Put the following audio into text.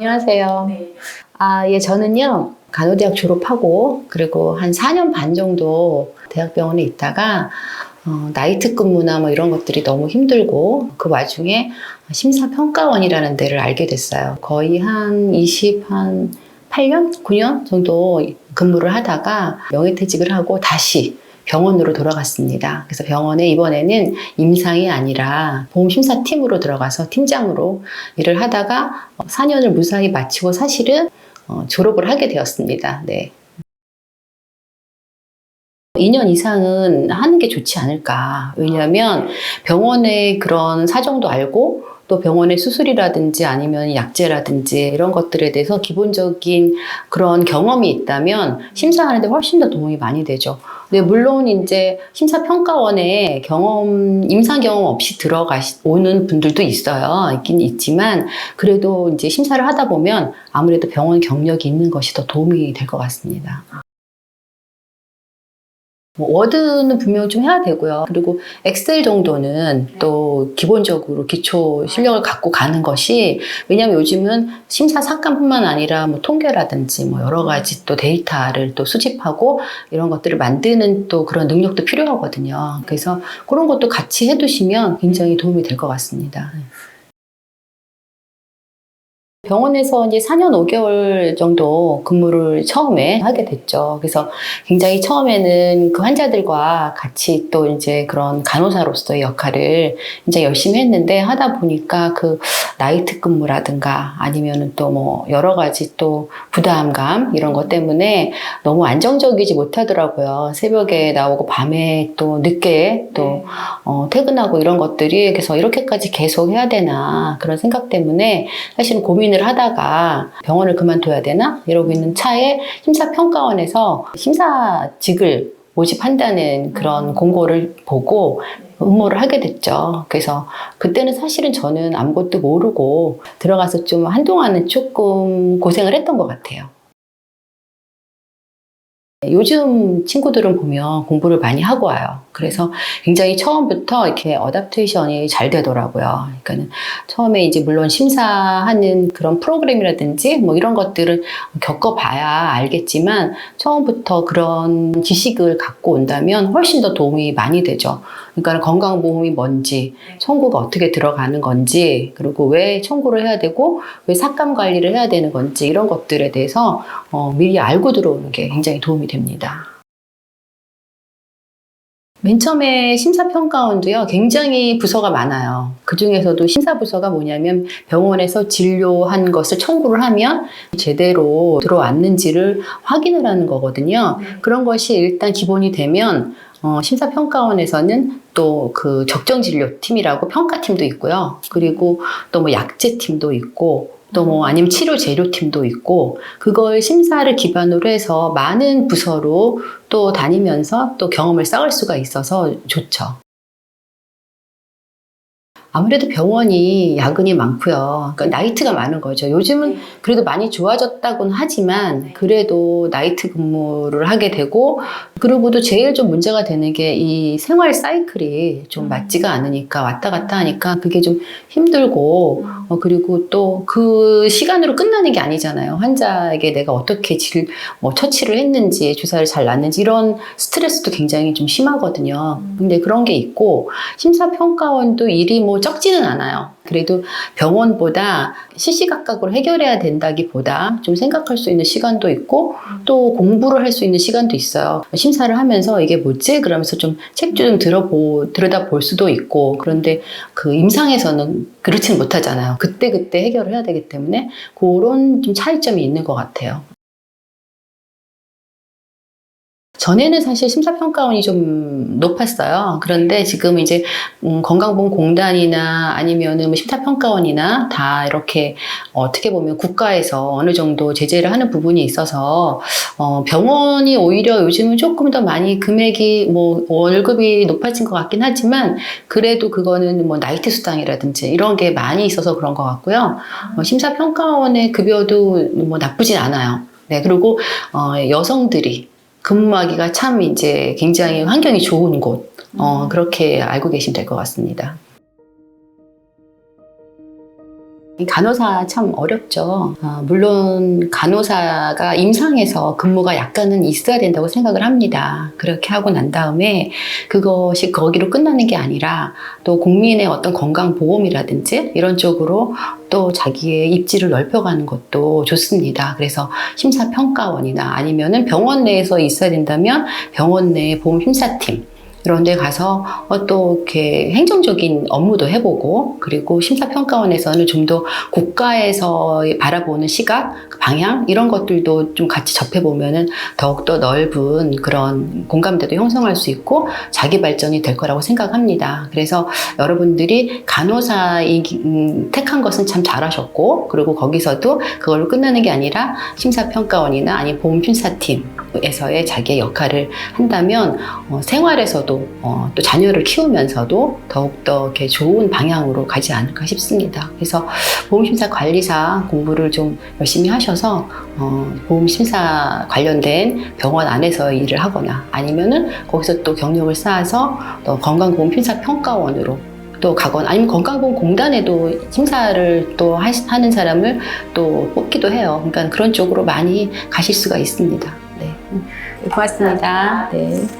안녕하세요. 네. 아, 예, 저는요, 간호대학 졸업하고, 그리고 한 4년 반 정도 대학병원에 있다가, 어, 나이트 근무나 뭐 이런 것들이 너무 힘들고, 그 와중에 심사평가원이라는 데를 알게 됐어요. 거의 한 20, 한 8년? 9년 정도 근무를 하다가 명예퇴직을 하고 다시 병원으로 돌아갔습니다. 그래서 병원에 이번에는 임상이 아니라 보험심사팀으로 들어가서 팀장으로 일을 하다가 4년을 무사히 마치고 사실은 어, 졸업을 하게 되었습니다. 네. 2년 이상은 하는 게 좋지 않을까. 왜냐하면 병원의 그런 사정도 알고 또 병원의 수술이라든지 아니면 약제라든지 이런 것들에 대해서 기본적인 그런 경험이 있다면 심사하는데 훨씬 더 도움이 많이 되죠. 네, 물론 이제 심사평가원에 경험, 임상 경험 없이 들어가 오는 분들도 있어요. 있긴 있지만, 그래도 이제 심사를 하다 보면 아무래도 병원 경력이 있는 것이 더 도움이 될 것 같습니다. 뭐 워드는 분명히 좀 해야 되고요. 그리고 엑셀 정도는 또 기본적으로 기초 실력을 갖고 가는 것이 왜냐하면 요즘은 심사 상관뿐만 아니라 뭐 통계라든지 뭐 여러 가지 또 데이터를 또 수집하고 이런 것들을 만드는 또 그런 능력도 필요하거든요. 그래서 그런 것도 같이 해두시면 굉장히 도움이 될 것 같습니다. 병원에서 이제 4년 5개월 정도 근무를 처음에 하게 됐죠. 그래서 굉장히 처음에는 그 환자들과 같이 또 이제 그런 간호사로서의 역할을 이제 열심히 했는데 하다 보니까 그 나이트 근무라든가 아니면은 또 뭐 여러 가지 또 부담감 이런 것 때문에 너무 안정적이지 못하더라고요. 새벽에 나오고 밤에 또 늦게 또 어, 퇴근하고 이런 것들이 그래서 이렇게까지 계속 해야 되나 그런 생각 때문에 사실은 고민 을 하다가 병원을 그만둬야 되나 이러고 있는 차에 심사평가원에서 심사직을 모집한다는 그런 공고를 보고 응모를 하게 됐죠. 그래서 그때는 사실은 저는 아무것도 모르고 들어가서 좀 한동안은 조금 고생을 했던 것 같아요. 요즘 친구들은 보면 공부를 많이 하고 와요. 그래서 굉장히 처음부터 이렇게 어답테이션이 잘 되더라고요. 그러니까는 처음에 이제 물론 심사하는 그런 프로그램이라든지 뭐 이런 것들을 겪어봐야 알겠지만 처음부터 그런 지식을 갖고 온다면 훨씬 더 도움이 많이 되죠. 그러니까 건강보험이 뭔지, 청구가 어떻게 들어가는 건지, 그리고 왜 청구를 해야 되고, 왜 삭감 관리를 해야 되는 건지, 이런 것들에 대해서 어, 미리 알고 들어오는 게 굉장히 도움이 됩니다. 맨 처음에 심사평가원도요, 굉장히 부서가 많아요. 그 중에서도 심사부서가 뭐냐면 병원에서 진료한 것을 청구를 하면 제대로 들어왔는지를 확인을 하는 거거든요. 그런 것이 일단 기본이 되면 어, 심사평가원에서는 또 그 적정진료팀이라고 평가팀도 있고요. 그리고 또 뭐 약제팀도 있고 또뭐 아니면 치료 재료팀도 있고 그걸 심사를 기반으로 해서 많은 부서로 또 다니면서 또 경험을 쌓을 수가 있어서 좋죠. 아무래도 병원이 야근이 많고요. 그러니까 나이트가 많은 거죠. 요즘은 그래도 많이 좋아졌다고는 하지만 그래도 나이트 근무를 하게 되고 그리고도 제일 좀 문제가 되는 게 이 생활 사이클이 좀 맞지가 않으니까 왔다 갔다 하니까 그게 좀 힘들고 어, 그리고 또 그 시간으로 끝나는 게 아니잖아요. 환자에게 내가 어떻게 질, 뭐 처치를 했는지 주사를 잘 놨는지 이런 스트레스도 굉장히 좀 심하거든요. 근데 그런 게 있고 심사평가원도 일이 뭐 적지는 않아요. 그래도 병원보다 시시각각으로 해결해야 된다기보다 좀 생각할 수 있는 시간도 있고 또 공부를 할 수 있는 시간도 있어요. 심사를 하면서 이게 뭐지? 그러면서 좀 책도 좀 들어보, 들여다 볼 수도 있고 그런데 그 임상에서는 그렇지는 못하잖아요. 그때 그때 해결을 해야 되기 때문에 그런 좀 차이점이 있는 것 같아요. 전에는 사실 심사평가원이 좀 높았어요. 그런데 지금 이제 음, 건강보험공단이나 아니면은 뭐 심사평가원이나 다 이렇게 어떻게 보면 국가에서 어느 정도 제재를 하는 부분이 있어서 어, 병원이 오히려 요즘은 조금 더 많이 금액이 뭐 월급이 높아진 것 같긴 하지만 그래도 그거는 뭐 나이트 수당이라든지 이런 게 많이 있어서 그런 것 같고요. 어, 심사평가원의 급여도 뭐 나쁘진 않아요. 네, 그리고 어, 여성들이 근무하기가 참 이제 굉장히 환경이 좋은 곳, 어, 그렇게 알고 계시면 될 것 같습니다. 간호사 참 어렵죠. 아, 물론 간호사가 임상에서 근무가 약간은 있어야 된다고 생각을 합니다. 그렇게 하고 난 다음에 그것이 거기로 끝나는 게 아니라 또 국민의 어떤 건강보험이라든지 이런 쪽으로 또 자기의 입지를 넓혀가는 것도 좋습니다. 그래서 심사평가원이나 아니면은 병원 내에서 있어야 된다면 병원 내 보험 심사팀 이런 데 가서 어, 또 이렇게 행정적인 업무도 해보고 그리고 심사평가원에서는 좀 더 국가에서 바라보는 시각, 그 방향 이런 것들도 좀 같이 접해보면은 더욱더 넓은 그런 공감대도 형성할 수 있고 자기 발전이 될 거라고 생각합니다. 그래서 여러분들이 간호사 음, 택한 것은 참 잘하셨고 그리고 거기서도 그걸로 끝나는 게 아니라 심사평가원이나 아니면 보험심사팀 에서의 자기의 역할을 한다면 어, 생활에서도 어, 또 자녀를 키우면서도 더욱더 이렇게 좋은 방향으로 가지 않을까 싶습니다. 그래서 보험심사 관리사 공부를 좀 열심히 하셔서 어, 보험심사 관련된 병원 안에서 일을 하거나 아니면은 거기서 또 경력을 쌓아서 또 건강보험심사 평가원으로 또 가거나 아니면 건강보험공단에도 심사를 또 하- 하는 사람을 또 뽑기도 해요. 그러니까 그런 쪽으로 많이 가실 수가 있습니다. 네. 고맙습니다. 네.